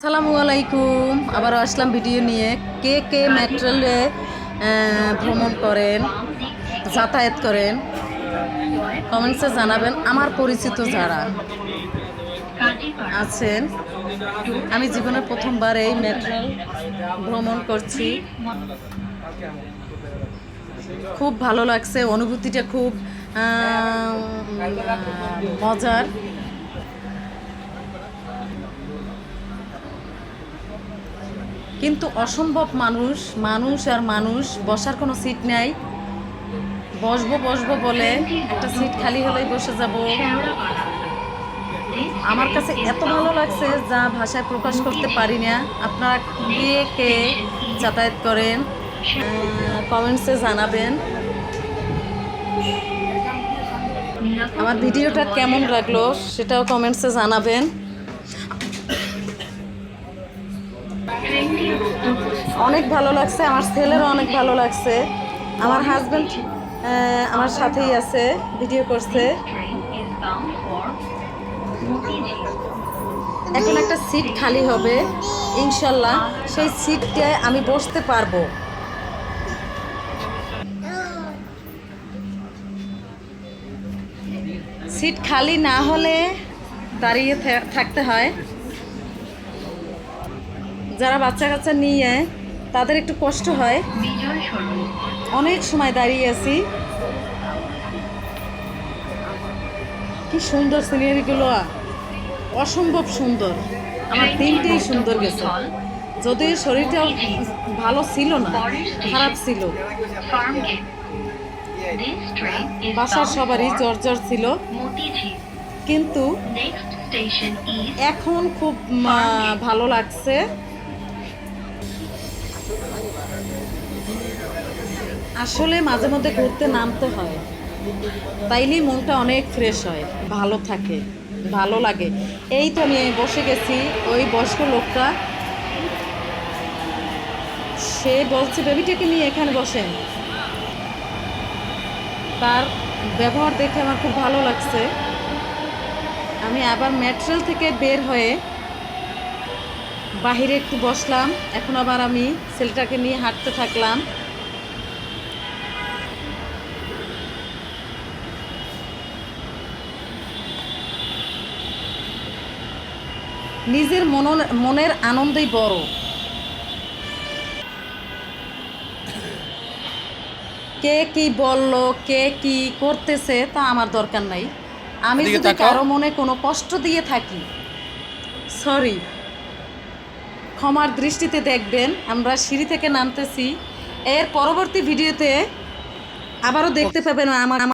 আসসালামু আলাইকুম। আবার আসলাম ভিডিও নিয়ে। কে কে মেট্রোলে ভ্রমণ করেন, যাতায়াত করেন কমেন্টসে জানাবেন। আমার পরিচিত যারা আছেন, আমি জীবনের প্রথমবার এই মেট্রো ভ্রমণ করছি। খুব ভালো লাগছে, অনুভূতিটা খুব মজার। কিন্তু অসম্ভব মানুষ মানুষ আর মানুষ, বসার কোনো সিট নাই। বসবো বসবো বলে একটা সিট খালি হলেই বসে যাব। আমার কাছে এত ভালো লাগছে যা ভাষায় প্রকাশ করতে পারি না। আপনারা কে কে যাতায়াত করেন কমেন্টসে জানাবেন। আমার ভিডিওটা কেমন লাগল সেটাও কমেন্টসে জানাবেন। অনেক ভালো লাগছে, আমার ছেলেরও অনেক ভালো লাগছে। আমার হাজব্যান্ড আমার সাথেই আছে ভিডিও করছে। এখন একটা সিট খালি হবে, ইনশাল্লাহ। সেই সিটটায় আমি বসতে পারব। সিট খালি না হলে দাঁড়িয়ে থাকতে হয়। যারা বাচ্চা কাচ্চা নিয়ে তাদের একটু কষ্ট হয়। অনেক সময় দাঁড়িয়ে আছি। কি সুন্দর সিনারিগুলো। অসম্ভব সুন্দর। আমার দিনটাই সুন্দর গেছে। যদিও শরীরটা ভালো ছিল না খারাপ ছিল। বাসার সবারই জ্বর জ্বর ছিল। কিন্তু এখন খুব ভালো লাগছে। আসলে মাঝে মধ্যে ঘুরতে নামতে হয়। তাইলেই মনটা অনেক ফ্রেশ হয়, ভালো থাকে, ভালো লাগে। এই তো আমি বসে গেছি, ওই বয়স্ক লোকটা। সে বলছে, বেবিটাকে নিয়ে এখানে বসেন। তার ব্যবহার দেখে আমার খুব ভালো লাগছে। আমি আবার মেট্রেল থেকে বের হয়ে বাহিরে একটু বসলাম এখন আবার আমি ছেলেটাকে নিয়ে হাঁটতে থাকলাম। নিজের মন মনের আনন্দই বড়। কে কি বলল কে কি করতেছে তা আমার দরকার নাই। আমি যদি কারও মনে কোনো কষ্ট দিয়ে থাকি সরি। ক্ষমার দৃষ্টিতে দেখবেন আমরা সিঁড়ি থেকে নামতেছি। এর পরবর্তী ভিডিওতে আবারও দেখতে পাবেন আমার